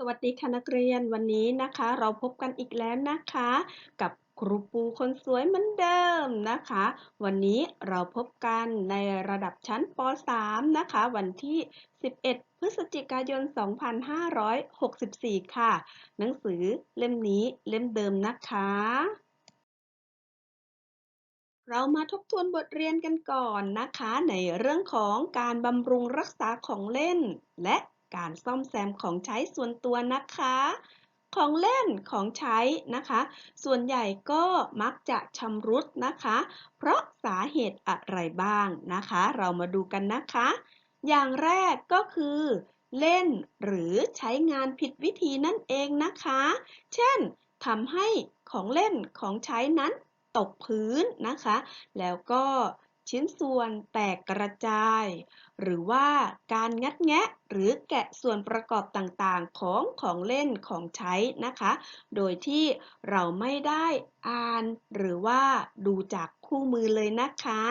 สวัสดีค่ะนักเรียนวันนี้นะคะ เราพบกันอีกแล้วนะคะ กับครูปูคนสวยเหมือนเดิมนะคะ วันนี้เราพบกันในระดับชั้นป .3 นะคะ วันที่ 11 พฤศจิกายน 2564 ค่ะ หนังสือเล่มนี้เล่มเดิมนะคะ เรามาทบทวนบทเรียนกันก่อนนะคะ ในเรื่องของการบำรุงรักษาของเล่นและ การซ่อมแซมของใช้ส่วนตัวนะคะ ของเล่นของใช้นะคะ ส่วนใหญ่ก็มักจะชำรุดนะคะ เพราะสาเหตุอะไรบ้างนะคะ เรามาดูกันนะคะ อย่างแรกก็คือเล่นหรือใช้งานผิดวิธีนั่นเองนะคะ เช่นทำให้ของเล่นของใช้นั้นตกพื้นนะคะ แล้วก็ ชิ้นส่วนแตกกระจาย หรือว่าการงัดแงะหรือแกะส่วนประกอบต่างๆ ของของเล่นของใช้นะคะ โดยที่เราไม่ได้อ่าน หรือว่าดูจากคู่มือเลยนะคะ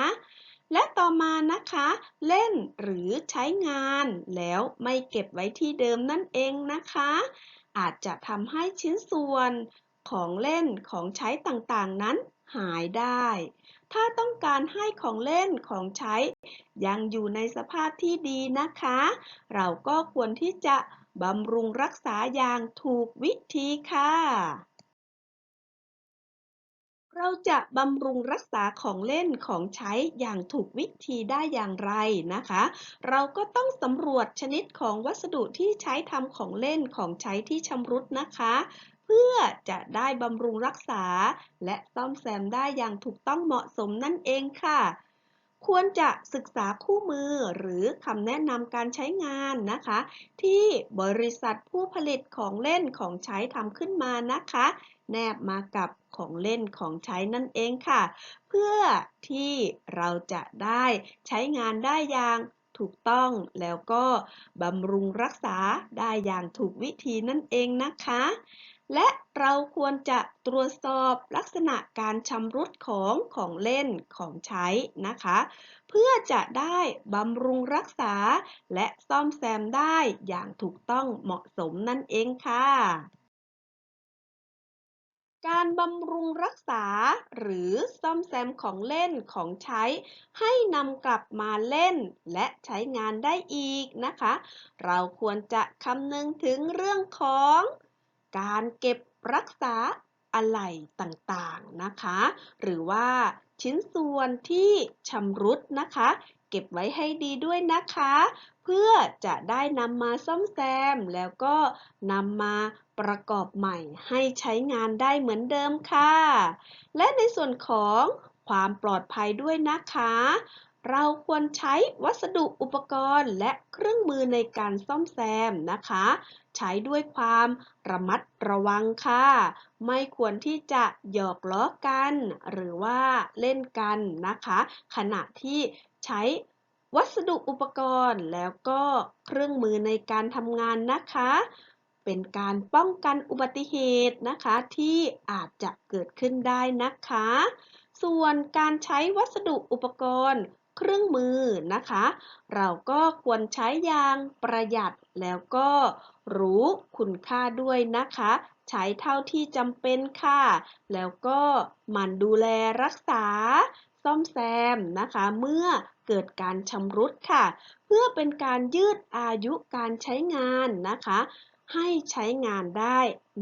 และต่อมานะคะ เล่นหรือใช้งานแล้วไม่เก็บไว้ที่เดิมนั่นเองนะคะ อาจจะทำให้ชิ้นส่วนของเล่นของใช้ต่างๆนั้นหายได้ ถ้าต้องการให้ของเล่นของใช้ ยังอยู่ในสภาพที่ดีนะคะ เราก็ควรที่จะบำรุงรักษาอย่างถูกวิธีค่ะ เราจะบำรุงรักษาของเล่นของใช้อย่างถูกวิธีได้อย่างไรนะคะ เราก็ต้องสำรวจชนิดของวัสดุที่ใช้ทำของเล่นของใช้ที่ชำรุดนะคะ เพื่อจะได้บำรุงรักษา และซ่อมแซมได้อย่างถูกต้องเหมาะสมนั่นเองค่ะ ควรจะศึกษาคู่มือหรือคำแนะนำการใช้งานนะคะ ที่บริษัทผู้ผลิตของเล่นของใช้ทำขึ้นมานะคะ แนบมากับของเล่นของใช้นั่นเองค่ะ เพื่อที่เราจะได้ใช้งานได้อย่างถูกต้องแล้วก็บำรุงรักษาได้อย่างถูกวิธีนั่นเองนะคะ และเราควรจะตรวจสอบลักษณะการชำรุดของของเล่นของใช้นะคะ เพื่อจะได้บำรุงรักษา และซ่อมแซมได้อย่างถูกต้องเหมาะสมนั่นเองค่ะ การบำรุงรักษา หรือซ่อมแซมของเล่นของใช้ ให้นำกลับมาเล่น และใช้งานได้อีกนะคะ เราควรจะคำนึงถึงเรื่องของ การเก็บรักษาอะไหล่ต่างๆนะคะ หรือว่าชิ้นส่วนที่ชำรุดนะคะ เก็บไว้ให้ดีด้วยนะคะ เพื่อจะได้นำมาซ่อมแซม แล้วก็นำมาประกอบใหม่ให้ใช้งานได้เหมือนเดิมค่ะ และในส่วนของความปลอดภัยด้วยนะคะ เราควรใช้วัสดุอุปกรณ์และเครื่องมือในการซ่อมแซมนะคะ ใช้ด้วยความระมัดระวังค่ะ ไม่ควรที่จะหยอกล้อกัน หรือว่าเล่นกันนะคะ ขณะที่ใช้วัสดุอุปกรณ์แล้วก็เครื่องมือในการทำงานนะคะ เป็นการป้องกันอุบัติเหตุนะคะที่อาจจะเกิดขึ้นได้นะคะ ส่วนการใช้วัสดุอุปกรณ์ เครื่องมือนะคะ เราก็ควรใช้อย่างประหยัดแล้วก็รู้คุณค่าด้วยนะคะ ใช้เท่าที่จำเป็นค่ะ แล้วก็มันดูแลรักษา ซ่อมแซมนะคะ เมื่อเกิดการชำรุดค่ะ เพื่อเป็นการยืดอายุการใช้งานนะคะ ให้ใช้งานได้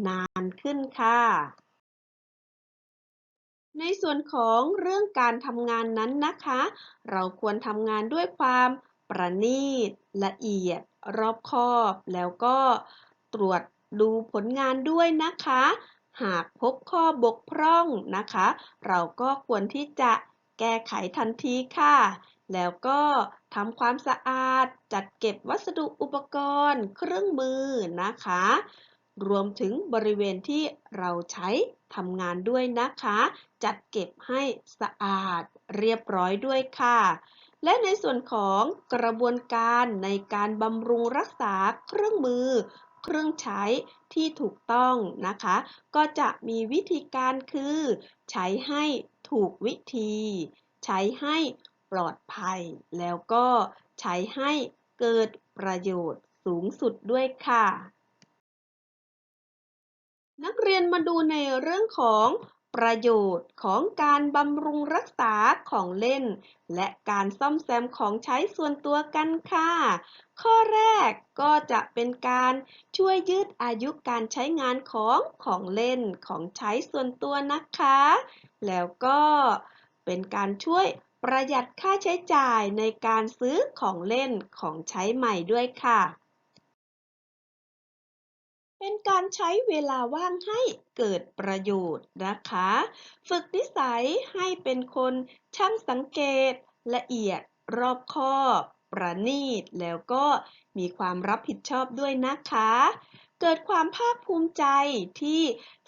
นานขึ้นค่ะ ในส่วนของเรื่องการทำงานนั้นนะคะ เราควรทำงานด้วยความประณีต ละเอียด รอบคอบ แล้วก็ตรวจดูผลงานด้วยนะคะ หากพบข้อบกพร่องนะคะ เราก็ควรที่จะแก้ไขทันทีค่ะ แล้วก็ทำความสะอาด จัดเก็บวัสดุอุปกรณ์ เครื่องมือนะคะ รวมถึงบริเวณที่เราใช้ทำงานด้วยนะคะ จัดเก็บให้สะอาดเรียบร้อยด้วยค่ะ และในส่วนของกระบวนการในการบำรุงรักษาเครื่องมือ เครื่องใช้ที่ถูกต้องนะคะ ก็จะมีวิธีการคือ ใช้ให้ถูกวิธี ใช้ให้ปลอดภัย แล้วก็ใช้ให้เกิดประโยชน์สูงสุดด้วยค่ะ นักเรียนมาดูในเรื่องของประโยชน์ของการบำรุงรักษาของเล่น และการซ่อมแซมของใช้ส่วนตัวกันค่ะ ข้อแรกก็จะเป็นการช่วยยืดอายุการใช้งานของของเล่นของใช้ส่วนตัวนะคะ แล้วก็เป็นการช่วยประหยัดค่าใช้จ่ายในการซื้อของเล่นของใช้ใหม่ด้วยค่ะ เป็นการใช้เวลาว่างให้เกิดประโยชน์นะคะ ฝึกนิสัยให้เป็นคนช่างสังเกต ละเอียดรอบคอบประณีต แล้วก็มีความรับผิดชอบด้วยนะคะ เกิดความภาคภูมิใจที่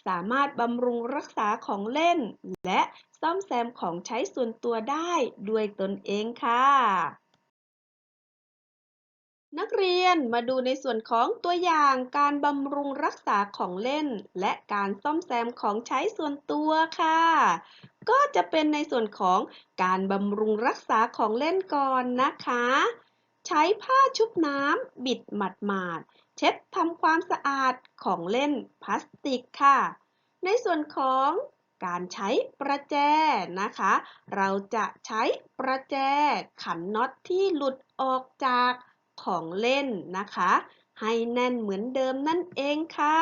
สามารถบำรุงรักษาของเล่น และซ่อมแซมของใช้ส่วนตัวได้ด้วยตนเองค่ะ นักเรียนมาดูในส่วนของตัวอย่างการบำรุงรักษาของเล่น และการซ่อมแซมของใช้ส่วนตัวค่ะ ก็จะเป็นในส่วนของการบำรุงรักษาของเล่นก่อนนะคะ ใช้ผ้าชุบน้ำบิดหมาดๆเช็ดทำความสะอาดของเล่นพลาสติกค่ะ ในส่วนของการใช้ประแจนะคะ เราจะใช้ประแจขันน็อตที่หลุดออกจาก ของเล่นนะคะ ให้แน่นเหมือนเดิมนั่นเองค่ะ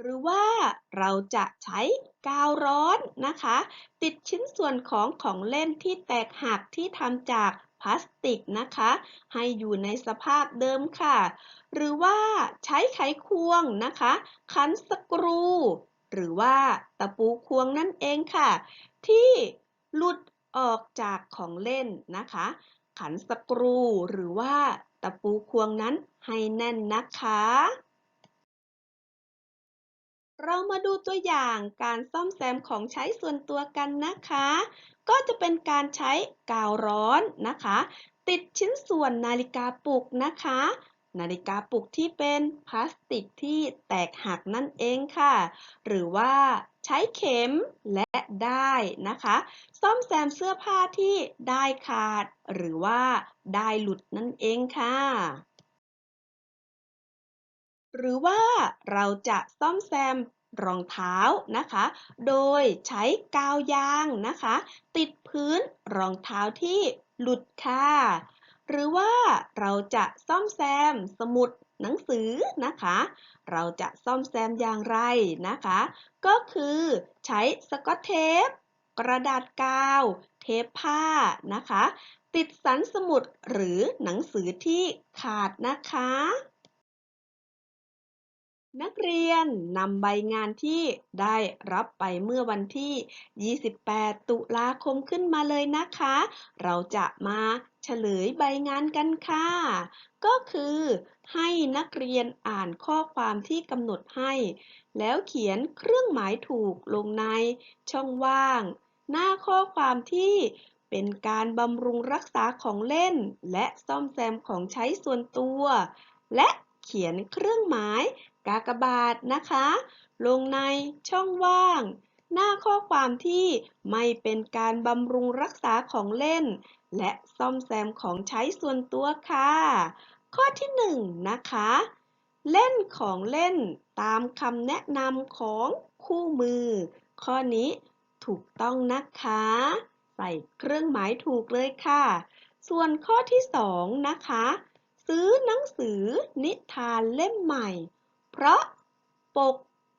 หรือว่าเราจะใช้กาวร้อนนะคะ ติดชิ้นส่วนของของเล่นที่แตกหักที่ทำจากพลาสติกนะคะ ให้อยู่ในสภาพเดิมค่ะ หรือว่าใช้ไขควงนะคะขันสกรู หรือว่าตะปูควงนั่นเองค่ะ ที่หลุดออกจากของเล่นนะคะ ขันสกรูหรือว่าตะปูควงนั้นให้แน่นนะคะ เรามาดูตัวอย่างการซ่อมแซมของใช้ส่วนตัวกันนะคะ ก็จะเป็นการใช้กาวร้อนนะคะ ติดชิ้นส่วนนาฬิกาปลุกนะคะนาฬิกาปลุกที่เป็นพลาสติกที่แตกหักนั่นเองค่ะ หรือว่า ใช้เข็มและได้นะคะ ซ่อมแซมเสื้อผ้าที่ได้ขาด หรือว่าได้หลุดนั่นเองค่ะ หรือว่าเราจะซ่อมแซมรองเท้านะคะ โดยใช้กาวยางนะคะ ติดพื้นรองเท้าที่หลุดค่ะ หรือว่าเราจะซ่อมแซมสมุด หนังสือนะคะ เราจะซ่อมแซมอย่างไรนะคะ ก็คือใช้สกอตเทป กระดาษกาว เทปผ้านะคะ ติดสันสมุดหรือหนังสือที่ขาดนะคะ นักเรียนนำใบงานที่ได้รับไปเมื่อวันที่ 28 ตุลาคมขึ้นมาเลยนะคะ เราจะมาเฉลยใบงานกันค่ะ ก็คือให้นักเรียนอ่านข้อความที่กำหนดให้ แล้วเขียนเครื่องหมายถูกลงในช่องว่าง หน้าข้อความที่เป็นการบำรุงรักษาของเล่น และซ่อมแซมของใช้ส่วนตัว และเขียนเครื่องหมาย กากบาทนะคะ ลงในช่องว่าง หน้าข้อความที่ไม่เป็นการบำรุงรักษาของเล่น และซ่อมแซมของใช้ส่วนตัวค่ะ ข้อที่1นงนะคะ เล่นของเล่นตามคำแนะนำของคู่มือ ข้อนี้ถูกต้องนะคะ ใส่เครื่องหมายถูกเลยค่ะ ส่วนข้อที่ 2 นะคะ ซื้อหนังสือนิทานเล่มใหม่ เพราะปก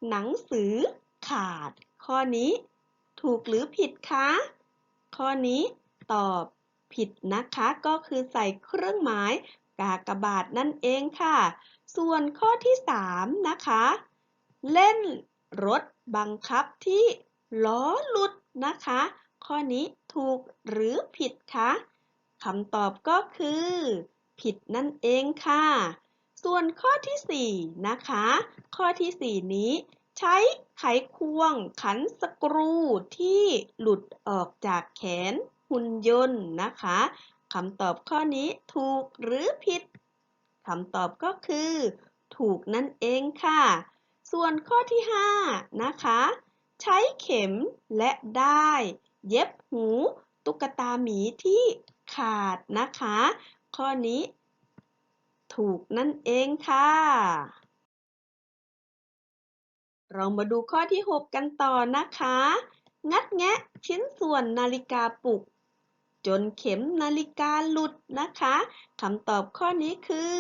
หนังสือขาด ข้อนี้ถูกหรือผิดคะ ข้อนี้ตอบผิดนะคะก็คือใส่เครื่องหมายกากบาทนั่นเองค่ะ ส่วนข้อที่ 3 นะคะ เล่นรถบังคับที่ล้อหลุดนะคะ ข้อนี้ถูกหรือผิดคะคำตอบก็คือ ผิดนั่นเองค่ะ ส่วนข้อที่ 4 นะคะ ข้อที่ 4 นี้ ใช้ไขควงขันสกรูที่หลุดออกจากแขนหุ่นยนต์นะคะคำตอบข้อนี้ถูกหรือผิดคำตอบก็คือ ถูกนั่นเองค่ะ ส่วนข้อที่ 5 นะคะ ใช้เข็มและได้ เย็บหู ตุ๊กตาหมีที่ขาดนะคะ ข้อนี้ ถูกนั่นเองค่ะ เรามาดูข้อที่ 6 กันต่อนะคะ งัดแงะชิ้นส่วนนาฬิกาปลุก จนเข็มนาฬิกาหลุดนะคะคำตอบข้อนี้คือ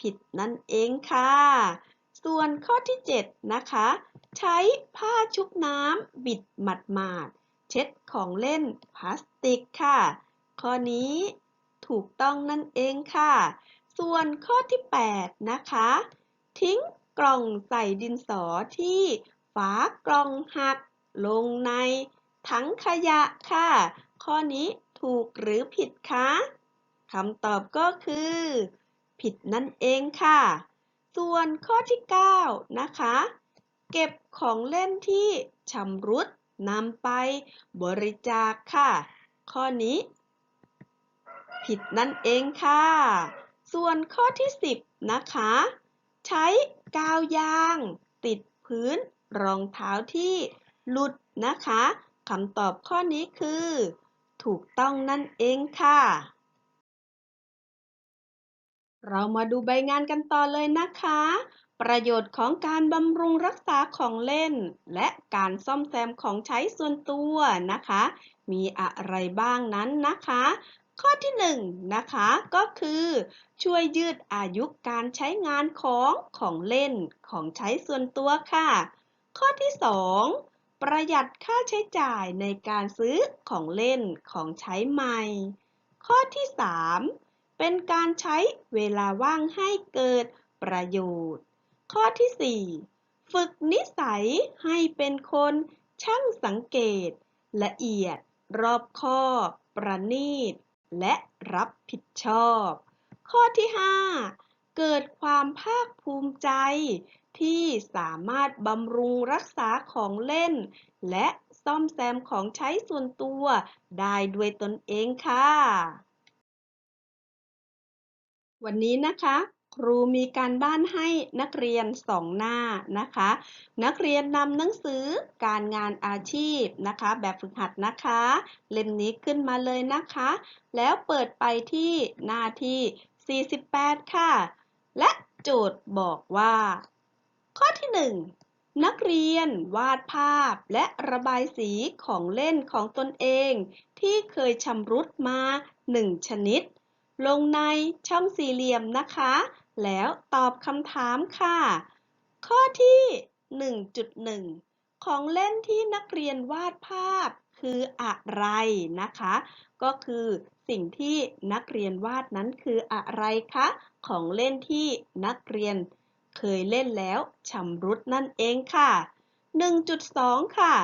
ผิดนั่นเองค่ะ ส่วนข้อที่ 7 นะคะ ใช้ผ้าชุบน้ำบิดหมาดๆเช็ดของเล่นพลาสติกค่ะ ข้อนี้ถูกต้องนั่นเองค่ะ ส่วนข้อที่ 8 นะคะ ทิ้งกล่องใส่ดินสอที่ฝากล่องหัก ลงในถังขยะค่ะ ข้อนี้ถูกหรือผิดคะคำตอบก็คือ ผิดนั่นเองค่ะ ส่วนข้อที่ 9 นะคะ เก็บของเล่นที่ชำรุดนำไปบริจาคค่ะ ข้อนี้ ผิดนั่นเองค่ะ ส่วนข้อที่ 10 นะคะ ใช้กาวยาง ติดพื้นรองเท้าที่หลุดนะคะคำตอบข้อนี้คือ ถูกต้องนั่นเองค่ะ เรามาดูใบงานกันต่อเลยนะคะ ประโยชน์ของการบำรุงรักษาของเล่น และการซ่อมแซมของใช้ส่วนตัวนะคะ มีอะไรบ้างนั้นนะคะ ข้อที่1นงนะคะก็คือช่วยยืดอายุการใช้งานของของเล่นของใช้ส่วนตัวค่ะ ข้อที่ 2 ประหยัดค่าใช้จ่ายในการซื้อของเล่นของใช้ใหม่ ข้อที่ 3 เป็นการใช้เวลาว่างให้เกิดประโยชน์ ข้อที่ 4 ฝึกนิสัยให้เป็นคนช่างสังเกต ละเอียดรอบคอบประณีต และรับผิดชอบ ข้อที่ 5 เกิดความภาคภูมิใจ ที่สามารถบำรุงรักษาของเล่น และซ่อมแซมของใช้ส่วนตัว ได้ด้วยตนเองค่ะ วันนี้นะคะ ครูมีการบ้านให้นักเรียนสองหน้านะคะ นักเรียนนำหนังสือการงานอาชีพนะคะ แบบฝึกหัดนะคะ เล่มนี้ขึ้นมาเลยนะคะ แล้วเปิดไปที่หน้าที่ 48 ค่ะ และโจทย์บอกว่า ข้อที่ 1 นักเรียนวาดภาพและระบายสีของเล่นของตนเอง ที่เคยชำรุดมา 1 ชนิดลงในช่องสี่เหลี่ยมนะคะ แล้วตอบคำถามค่ะ ข้อที่ 1.1 ของเล่นที่นักเรียนวาดภาพคืออะไรนะคะ ก็คือสิ่งที่นักเรียนวาดนั้นคืออะไรคะ ของเล่นที่นักเรียนเคยเล่นแล้วชำรุดนั่นเองค่ะ 1.2 ค่ะ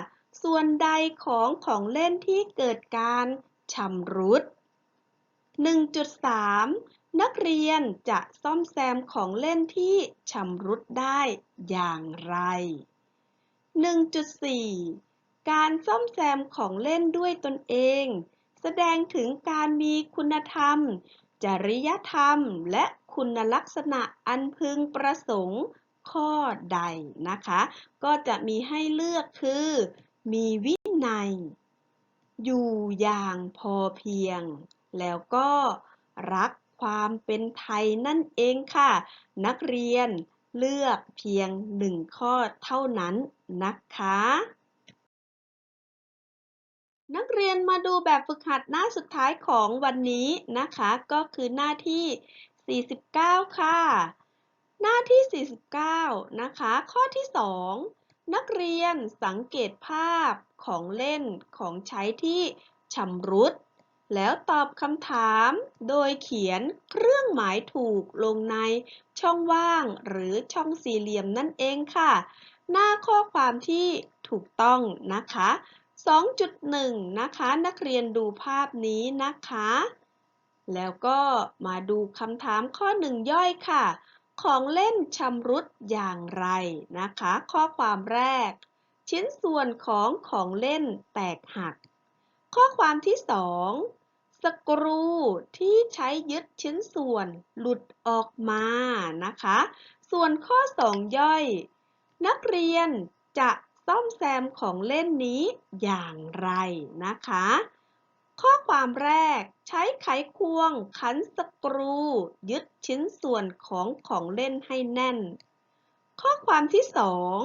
ส่วนใดของของเล่นที่เกิดการชำรุด 1.3 นักเรียนจะซ่อมแซมของเล่นที่ชำรุดได้อย่างไร 1.4 การซ่อมแซมของเล่นด้วยตนเอง แสดงถึงการมีคุณธรรม จริยธรรม และคุณลักษณะอันพึงประสงค์ข้อใดนะคะ ก็จะมีให้เลือกคือ มีวินัย อยู่อย่างพอเพียง แล้วก็รัก ความเป็นไทยนั่นเองค่ะ นักเรียนเลือกเพียงหนึ่งข้อเท่านั้นนะคะ นักเรียนมาดูแบบฝึกหัดหน้าสุดท้ายของวันนี้นะคะ ก็คือหน้าที่ 49 ค่ะ หน้าที่ 49 นะคะ ข้อที่ 2 นักเรียนสังเกตภาพของเล่นของใช้ที่ชำรุด แล้วตอบคำถามโดยเขียนเครื่องหมายถูกลงในช่องว่างหรือช่องสี่เหลี่ยมนั่นเองค่ะ หน้าข้อความที่ถูกต้องนะคะ 2.1 นะคะ นักเรียนดูภาพนี้นะคะ แล้วก็มาดูคำถามข้อหนึ่งย่อยค่ะ ของเล่นชำรุดอย่างไรนะคะ ข้อความแรก ชิ้นส่วนของของเล่นแตกหักข้อความที่สอง สกรูที่ใช้ยึดชิ้นส่วนหลุดออกมานะคะ ส่วนข้อสองย่อย นักเรียนจะซ่อมแซมของเล่นนี้อย่างไรนะคะ ข้อความแรกใช้ไขควงขันสกรู ยึดชิ้นส่วนของของเล่นให้แน่น ข้อความที่สอง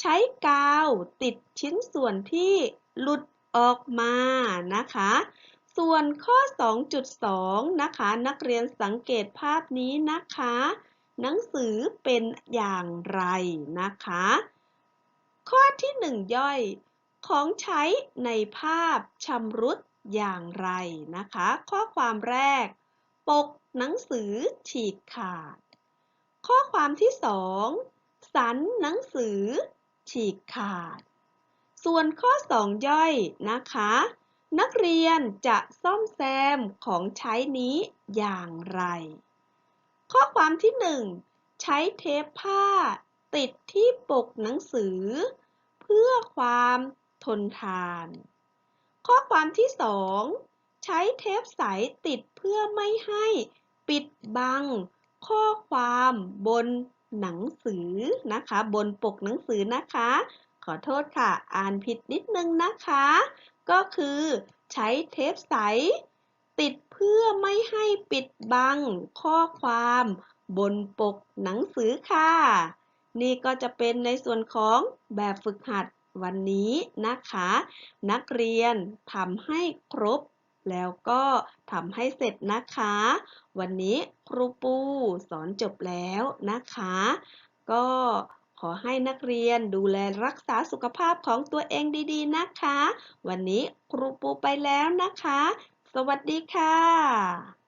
ใช้กาวติดชิ้นส่วนที่หลุดออกมานะคะ ส่วนข้อ 2.2 นะคะ นักเรียนสังเกตภาพนี้นะคะ หนังสือเป็นอย่างไรนะคะ ข้อที่ 1 ย่อย ของใช้ในภาพชำรุดอย่างไรนะคะ ข้อความแรก ปกหนังสือฉีกขาด ข้อความที่ 2 สันหนังสือฉีกขาด ส่วนข้อ 2 ย่อยนะคะ นักเรียนจะซ่อมแซมของใช้นี้อย่างไร ข้อความที่ 1 ใช้เทปผ้า ติดที่ปกหนังสือ เพื่อความทนทาน ข้อความที่ 2 ใช้เทปใสติดเพื่อไม่ให้ปิดบัง ข้อความบนหนังสือนะคะ บนปกหนังสือนะคะ ขอโทษค่ะ อ่านผิดนิดนึงนะคะ ก็คือใช้เทปใส ติดเพื่อไม่ให้ปิดบังข้อความบนปกหนังสือค่ะ นี่ก็จะเป็นในส่วนของแบบฝึกหัดวันนี้นะคะ นักเรียนทำให้ครบ แล้วก็ทำให้เสร็จนะคะ วันนี้ครูปูสอนจบแล้วนะคะ ก็ ขอให้นักเรียนดูแลรักษาสุขภาพของตัวเองดีๆ นะคะ วันนี้ครูปูไปแล้วนะคะ สวัสดีค่ะ